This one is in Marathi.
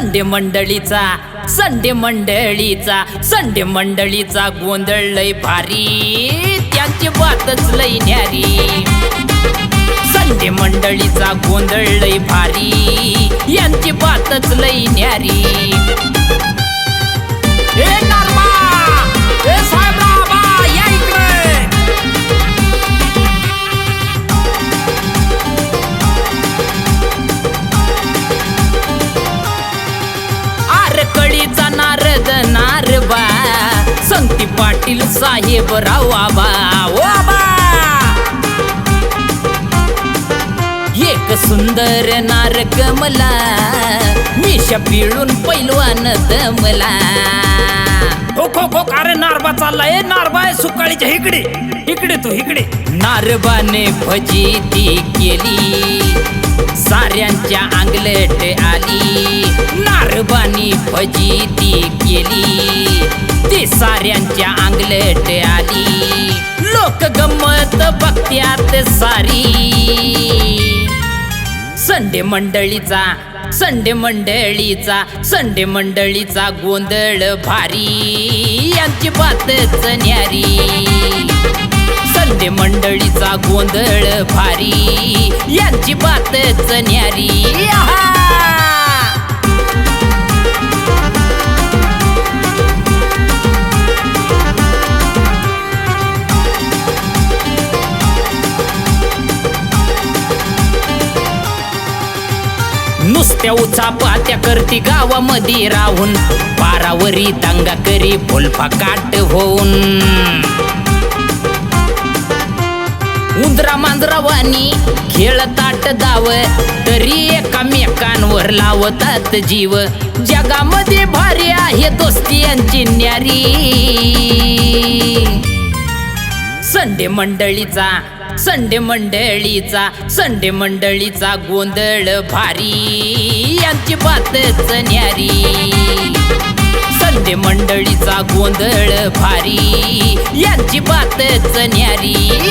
संडे मंडळीचा संडे मंडळीचा संडे मंडळीचा गोंधळ लय भारी त्यांची बातच लय न्यारी. संडे मंडळीचा गोंधळ लय भारी यांची बातच लय न्यारी. पाटील साहेब रावाबा वाबा एक सुंदर नार कमला मिशा पिळून पैलवान दमला. हो खो खो अरे नारबा चाललाय? नारबा सुकाळीच्या इकडे. इकडे तू इकडे. नारबाने भजी ती केली साऱ्यांच्या अंगलट आली. नारबानी भजी ती केली ती साऱ्यांच्या अंगलट आली. लोक गंमत बघत्यात सारी. संडे मंडळीचा संडे मंडळीचा संडे मंडळीचा गोंधळ भारी. यांची बातच न्यारी. संडे मंडळीचा गोंधळ भारी. यांची बातच न्यारी. आहा! उचा पात्या करती गावामध्ये राहून. पारावरी दंगा करी फुलफा काट होऊन. उंदरा मांजरावानी खेळतात दाव तरी एकामेकांवर लावतात जीव. जगामध्ये भारी आहे दोस्ती यांची न्यारी. संडे मंडळीचा संडे मंडळीचा संडे मंडळीचा गोंधळ भारी. यांची बातच न्यारी. संडे मंडळीचा गोंधळ भारी. यांची बातच न्यारी.